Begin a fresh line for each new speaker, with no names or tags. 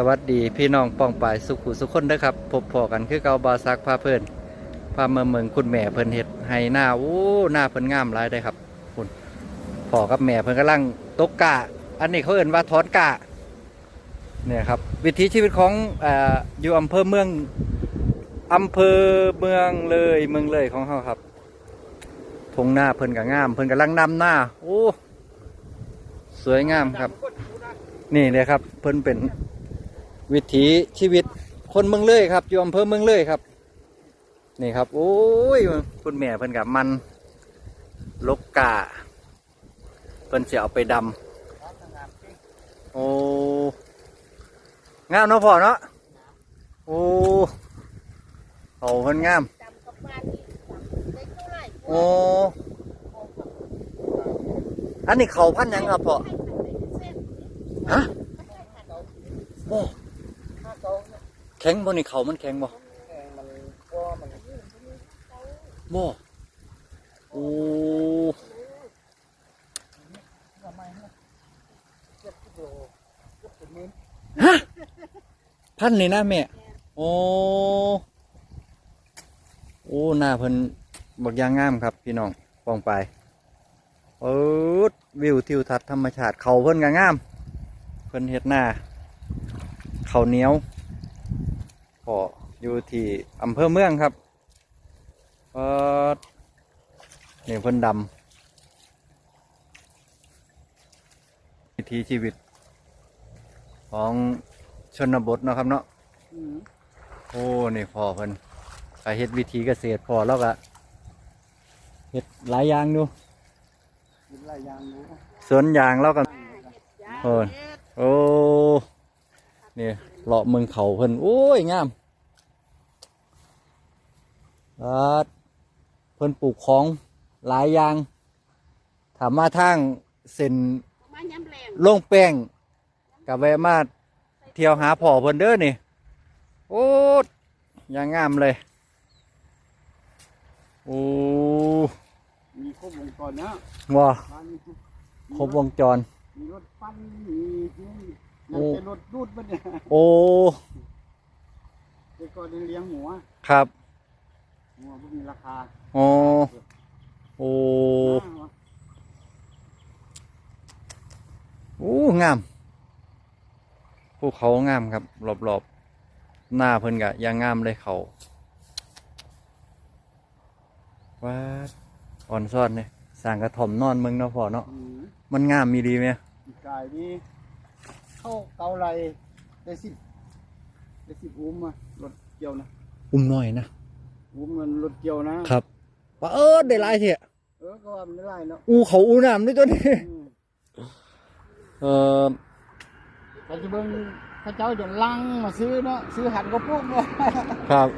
สวัสดีพี่น้องป้องปายสุขุสุขคนเด้อครับพบพอกันคือเกาบาซักพาเพิ่นพาเมืองเมืองคุณแม่เพิ่นเฮ็ดให้หน้าโอ้หน้าเพิ่นงามหลายได้ครับคุณพ่อกับแม่เพิ่นกำลังตกกะ อันนี้เขาเอ่นว่าถอนกะเนี่ยครับวิถีชีวิตของออยู่อำเภอเมืองอำเภอเมืองเลยเมืองเลยของเขาครับทงหน้าเพิ่นก็งาม เพิ่นกำลังนำหน้าโอ้สวยงามครับ นี่เลยครับ เพิ่นเป็น วิถีชีวิตคนเมืองเลยครับอยู่อำเภอเมืองเลยครับ นี่ครับ โอ้ยคุณแม่เพิ่นกับมันลกกาเพิ่นจะเอาไปดำโอ้งามเนาะพ่อเนาะโอ้เขาเพิ่นงาม
จำกับบ้านนี่ได้เท่าไหร่
โอ้อันนี้เขาพันยังครับพ่อฮะโอ้ แข็งบ่นี่เขามันแข็งบ่
มันก็มัน
บ่โอ้
ทำไมฮะเจ็ดกิโลเจ็ดสิบเมตร
ฮะพันนี่นะแม่โอ้โอ้หน้าเพิ่นบักอยางงามครับ พี่น้องปองไปเออวิวทิวทัศน์ธรรมชาติเขาเพิ่นก็งาม เพิ่นเฮ็ดหน้าเขาวเหนียว ก็อยู่ที่อำเภอเมืองครับเออนี่เพิ่นดำวิถีชีวิต ของชนบทเนาะครับเนาะ
อืม
โอ้นี่พอเพิ่นไปเฮ็ดวิธีเกษตรพอแล้วก็เฮ็ดหลายอย่างดู
กินหลายอย่างรู้
สวนยางแล้วก็โอ้ยโอ้ นี่เลาะเมืองเขาเพิ่นโอ้ยงามรัดเพิ่นปลูกของหลายอย่างถามมาทางเส้น
มาย้ำแรง
โล่งแป้งกับแวะมาเที่ยวหาพ่อเพิ่นเด้อนี่ โอ้ยอย่างงามเลย โอ้
มีครบวงจรนะ
ว้า
บ้านนี้
ครบวงจร
มีรถปั้นมี นี่
โอ้
ยังเป็นรถดูดมันเนี่ย
โอ้
แต่ก่อนเลี้ยงหมูอะ
ครับ
หมูไม่มีราคา
โอ้โอ้
มากวะ
โอ้งามภูเขางามครับรอบๆหน้าเพิ่นกะยังงามเลยเขาว้าดอ่อนซ่อนเนี่ยสร้างกระถ่อมนอนเมืองเนาะพ่อเนาะ
อืม
มันงามมีดีไหม
อีกกายนี่ เข้าเกาไรได้สิบได้สิบอุ้มอะรถเกี่ยวนะ
อุ้มหน่อยนะ
อุ้มมันรถเกี่ยวนะครับ
ว่าเออได้หลายเถอะ
เออก็ว่ามันได้ไรเนาะ
อูเขาอูน้ำด้วยตัวนี้
อืม
เออ
แต่จะเบิ่งพระเจ้าจะลังมาซื้อเนาะซื้อหันก็พวกเนาะ
ครับ